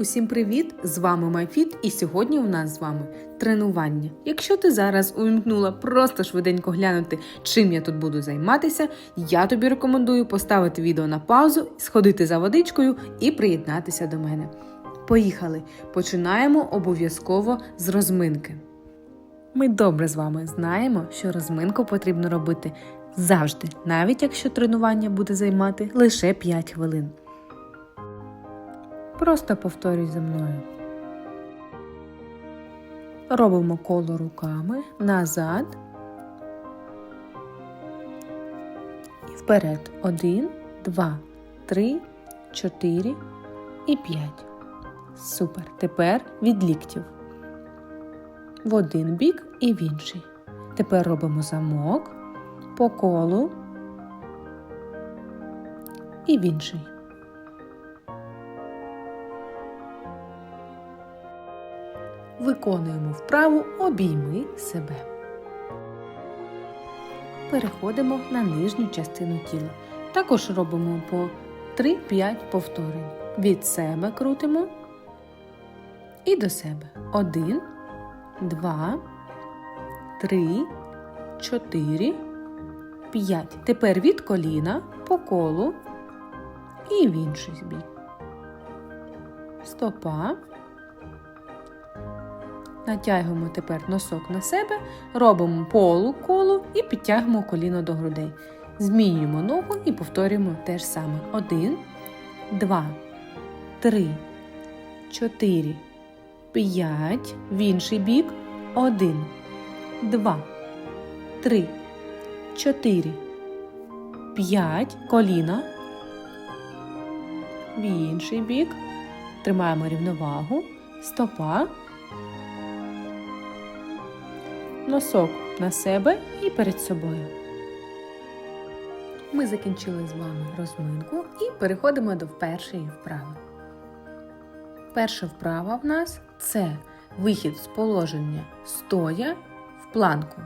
Усім привіт! З вами MyFit і сьогодні у нас з вами тренування. Якщо ти зараз увімкнула просто швиденько глянути, чим я тут буду займатися, я тобі рекомендую поставити відео на паузу, сходити за водичкою і приєднатися до мене. Поїхали! Починаємо обов'язково з розминки. Ми добре з вами знаємо, що розминку потрібно робити завжди, навіть якщо тренування буде займати лише 5 хвилин. Просто повторюй за мною. Робимо коло руками назад і вперед. Один, два, три, чотири і п'ять. Супер. Тепер від ліктів. В один бік і в інший. Тепер робимо замок по колу і в інший. Виконуємо вправу обійми себе. Переходимо на нижню частину тіла. Також робимо по 3-5 повторень. Від себе крутимо і до себе. 1, 2, 3, 4, 5. Тепер від коліна по колу і в інший бік. Стопа. Натягуємо тепер носок на себе, робимо полу колу і підтягуємо коліно до грудей. Змінюємо ногу і повторюємо те ж саме. Один, два, три, чотири, п'ять. В інший бік. Один, два, три, чотири, п'ять. Коліна. В інший бік. Тримаємо рівновагу. Стопа носок на себе і перед собою. Ми закінчили з вами розминку і переходимо до першої вправи. Перша вправа в нас це вихід з положення стоя в планку.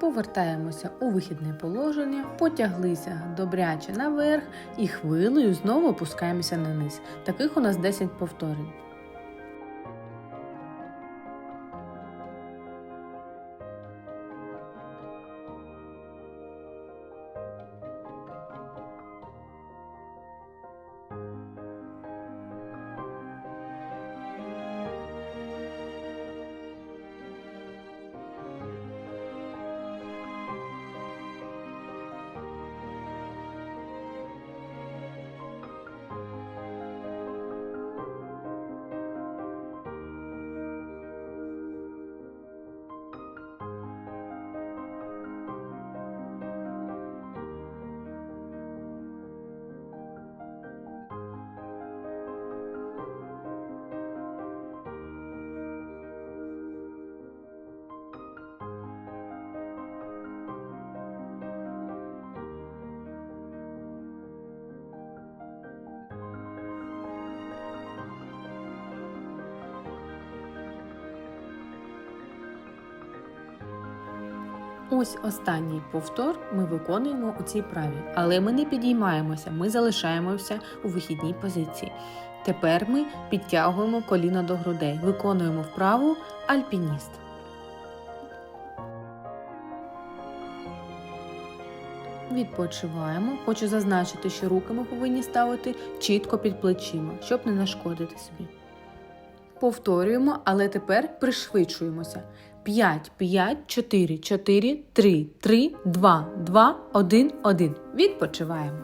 Повертаємося у вихідне положення, потяглися добряче наверх і хвилею знову опускаємося на низ. Таких у нас 10 повторень. Ось останній повтор ми виконуємо у цій праві, але ми не підіймаємося, ми залишаємося у вихідній позиції. Тепер ми підтягуємо коліна до грудей, виконуємо вправу альпініст. Відпочиваємо. Хочу зазначити, що руки ми повинні ставити чітко під плечима, щоб не нашкодити собі. Повторюємо, але тепер пришвидшуємося. 5, 5, 4, 4, 3, 3, 2, 2, 1, 1. Відпочиваємо.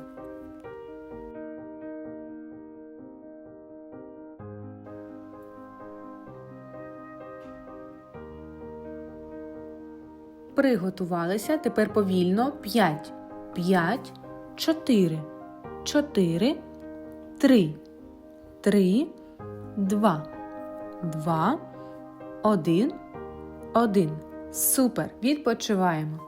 Приготувалися. Тепер повільно. 5, 5, 4, 4, 3, 3, 2, 2, 1, один. Супер. Відпочиваємо.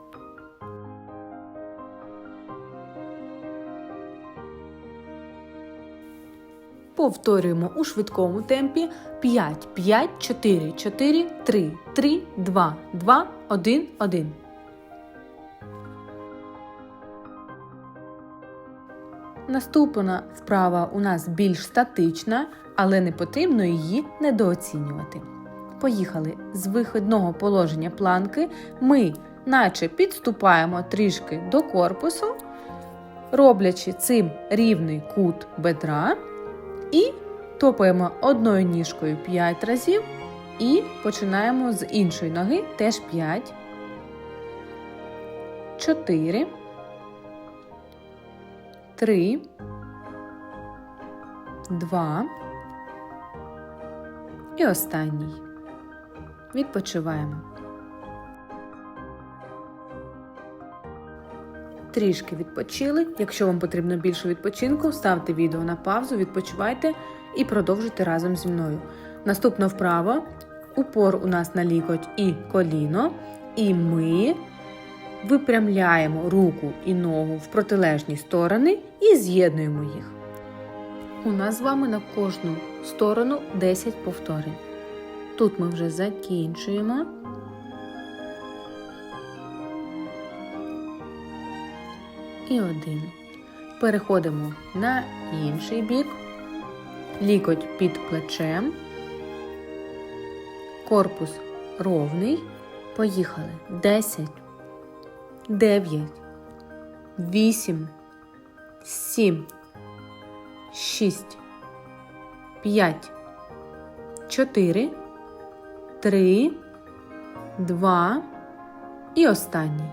Повторюємо у швидкому темпі 5, 5, 4, 4, 3, 3, 2, 2, 1, 1. Наступна вправа у нас більш статична, але не потрібно її недооцінювати. Поїхали з виходного положення планки. Ми, наче підступаємо трішки до корпусу, роблячи цим рівний кут бедра, і топаємо одною ніжкою 5 разів, і починаємо з іншої ноги теж 5, 4, 3, 2 і останній. Відпочиваємо. Трішки відпочили. Якщо вам потрібно більше відпочинку, ставте відео на паузу, відпочивайте і продовжуйте разом зі мною. Наступна вправа. Упор у нас на лікоть і коліно. І ми випрямляємо руку і ногу в протилежні сторони і з'єднуємо їх. У нас з вами на кожну сторону 10 повторень. Тут ми вже закінчуємо. І один. Переходимо на інший бік. Лікоть під плечем. Корпус ровний. Поїхали. 10, 9, 8, 7, 6, 5, 4, 3, 2 і останній.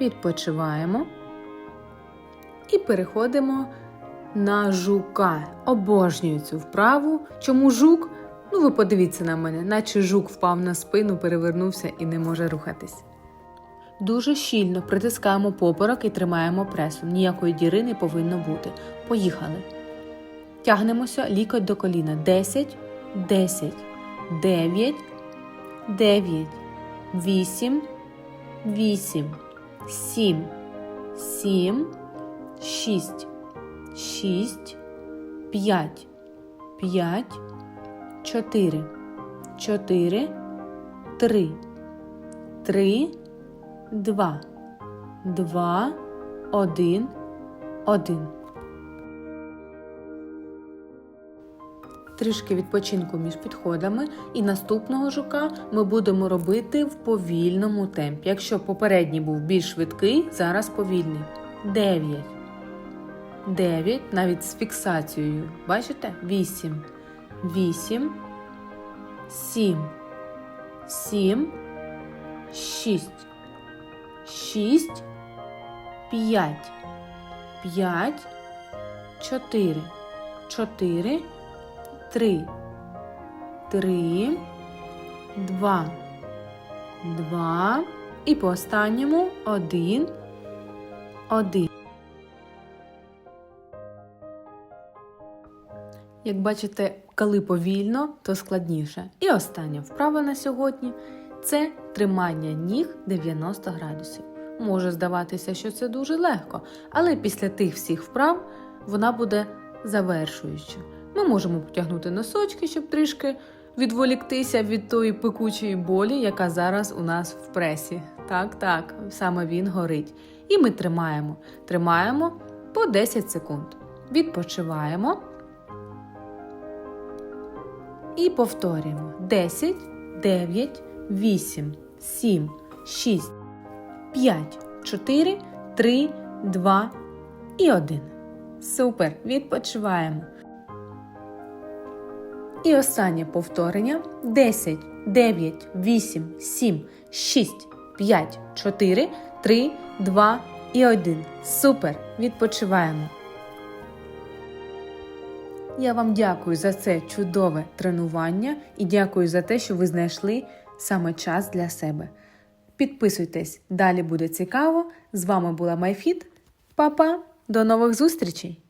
Відпочиваємо і переходимо на жука. Обожнюю цю вправу. Чому жук? Ну, ви подивіться на мене, наче жук впав на спину, перевернувся і не може рухатись. Дуже щільно притискаємо поперек і тримаємо пресом. Ніякої діри не повинно бути. Поїхали. Тягнемося лікоть до коліна. 10, 10, 9, 9, 8, 8, 7, 7, 6, 6, 5, 5, 4, 4, 3, 3, 2, 2, 1, 1. Трішки відпочинку між підходами, і наступного жука ми будемо робити в повільному темпі. Якщо попередній був більш швидкий, зараз повільний. 9. 9, навіть з фіксацією. Бачите? 8. 8. 7. 7. 6. 6. 5. 5. 4. 4. 3, 3, 2, 2 і по останньому 1, 1. Як бачите, коли повільно, то складніше. І остання вправа на сьогодні це тримання ніг 90 градусів. Може здаватися, що це дуже легко, але після тих всіх вправ вона буде завершуючою. Ми можемо потягнути носочки, щоб трішки відволіктися від тої пекучої болі, яка зараз у нас в пресі. Так, так, саме він горить. І ми тримаємо. Тримаємо по 10 секунд. Відпочиваємо. І повторюємо: 10, 9, 8, 7, 6, 5, 4, 3, 2 і 1. Супер! Відпочиваємо. І останнє повторення: 10, 9, 8, 7, 6, 5, 4, 3, 2 і 1. Супер! Відпочиваємо. Я вам дякую за це чудове тренування і дякую за те, що ви знайшли саме час для себе. Підписуйтесь, далі буде цікаво. З вами була Майфіт. Па-па! До нових зустрічей!